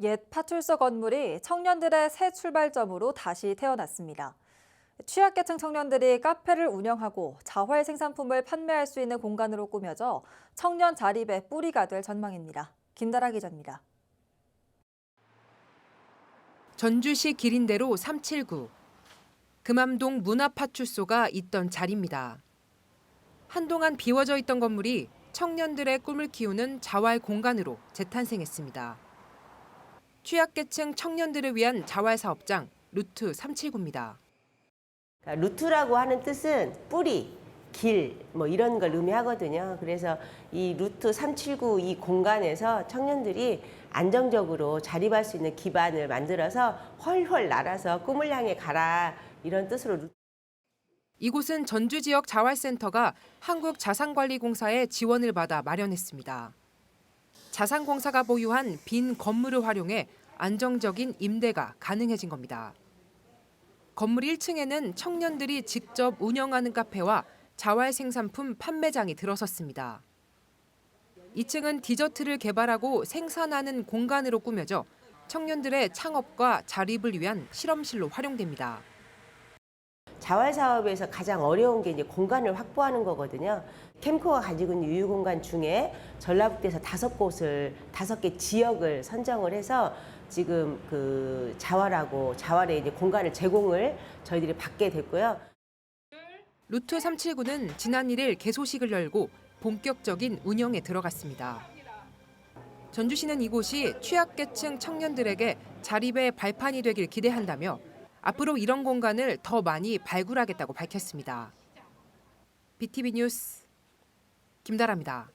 옛 파출소 건물이 청년들의 새 출발점으로 다시 태어났습니다. 취약계층 청년들이 카페를 운영하고 자활 생산품을 판매할 수 있는 공간으로 꾸며져 청년 자립의 뿌리가 될 전망입니다. 김다라 기자입니다. 전주시 기린대로 379. 금암동 문화파출소가 있던 자리입니다. 한동안 비워져 있던 건물이 청년들의 꿈을 키우는 자활 공간으로 재탄생했습니다. 취약계층 청년들을 위한 자활 사업장 루트 379입니다. 그러니까 루트라고 하는 뜻은 뿌리, 길, 뭐 이런 걸 의미하거든요. 그래서 이 루트 379 이 공간에서 청년들이 안정적으로 자립할 수 있는 기반을 만들어서 훨훨 날아서 꿈을 향해 가라 이런 뜻으로 루- 이곳은 전주 지역 자활센터가 한국자산관리공사의 지원을 받아 마련했습니다. 자산공사가 보유한 빈 건물을 활용해 안정적인 임대가 가능해진 겁니다. 건물 1층에는 청년들이 직접 운영하는 카페와 자활 생산품 판매장이 들어섰습니다. 2층은 디저트를 개발하고 생산하는 공간으로 꾸며져 청년들의 창업과 자립을 위한 실험실로 활용됩니다. 자활 사업에서 가장 어려운 게 이제 공간을 확보하는 거거든요. 캠코가 가지고 있는 유휴 공간 중에 전라북도에서 다섯 곳을 다섯 개 지역을 선정을 해서 지금 그 자활하고 자활의 이제 공간을 제공을 저희들이 받게 됐고요. 루트 379는 지난 1일 개소식을 열고 본격적인 운영에 들어갔습니다. 전주시는 이곳이 취약계층 청년들에게 자립의 발판이 되길 기대한다며 앞으로 이런 공간을 더 많이 발굴하겠다고 밝혔습니다. BTV 뉴스 김다라입니다.